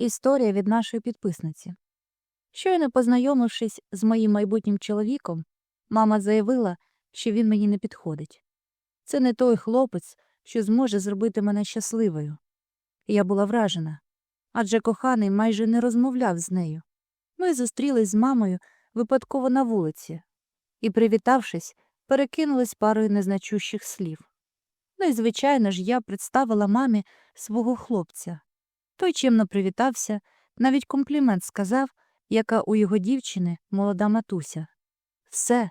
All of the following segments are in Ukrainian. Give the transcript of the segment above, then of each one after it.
Історія від нашої підписниці. Щойно познайомившись з моїм майбутнім чоловіком, мама заявила, що він мені не підходить. Це не той хлопець, що зможе зробити мене щасливою. Я була вражена, адже коханий майже не розмовляв з нею. Ми зустрілись з мамою випадково на вулиці і, привітавшись, перекинулись парою незначущих слів. Ну і, звичайно ж, я представила мамі свого хлопця. Той чимно привітався, навіть комплімент сказав, яка у його дівчини молода матуся. Все.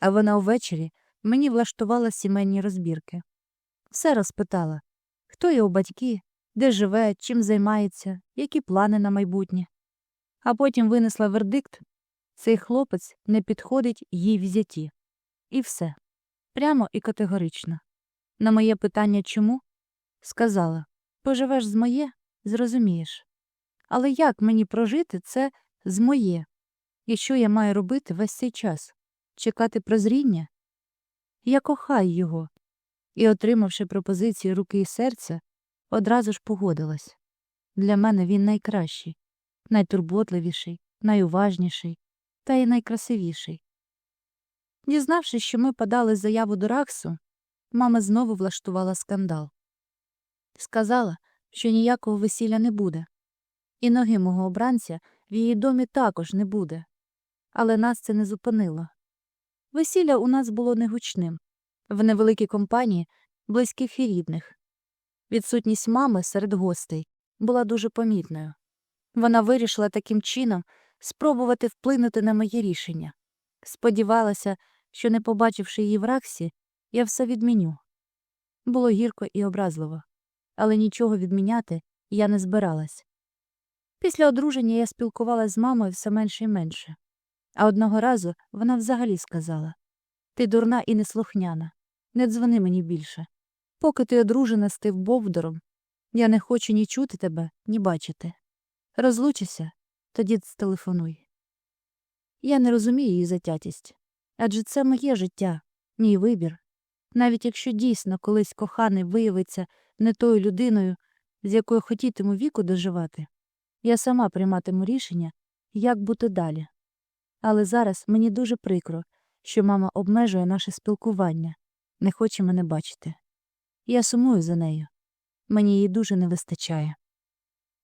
А вона увечері мені влаштувала сімейні розбірки. Все розпитала хто його батьки, де живе, чим займається, які плани на майбутнє. А потім винесла вердикт цей хлопець не підходить їй в зяті. І все. Прямо і категорично. На моє питання чому? Сказала поживеш з моє, зрозумієш. Але як мені прожити це з моє? І що я маю робити весь цей час? Чекати прозріння? Я кохаю його. І, отримавши пропозицію руки і серця, одразу ж погодилась. Для мене він найкращий, найтурботливіший, найуважніший та й найкрасивіший. Дізнавшись, що ми подали заяву до Раксу, мама знову влаштувала скандал. Сказала, що ніякого весілля не буде, і ноги мого обранця в її домі також не буде. Але нас це не зупинило. Весілля у нас було негучним, в невеликій компанії близьких і рідних. Відсутність мами серед гостей була дуже помітною. Вона вирішила таким чином спробувати вплинути на моє рішення. Сподівалася, що, не побачивши її в Раксі, я все відміню. Було гірко і образливо, але нічого відміняти я не збиралась. Після одруження я спілкувалася з мамою все менше і менше. А одного разу вона взагалі сказала Ти дурна і неслухняна. Не дзвони мені більше. Поки ти одружена з тим Бовдором, я не хочу ні чути тебе, ні бачити. Розлучися, тоді телефонуй. Я не розумію її затятість. Адже це моє життя, мій вибір. Навіть якщо дійсно колись коханий виявиться не тою людиною, з якою хотітиму віку доживати, я сама прийматиму рішення, як бути далі. Але зараз мені дуже прикро, що мама обмежує наше спілкування, не хоче мене бачити. Я сумую за нею. Мені її дуже не вистачає.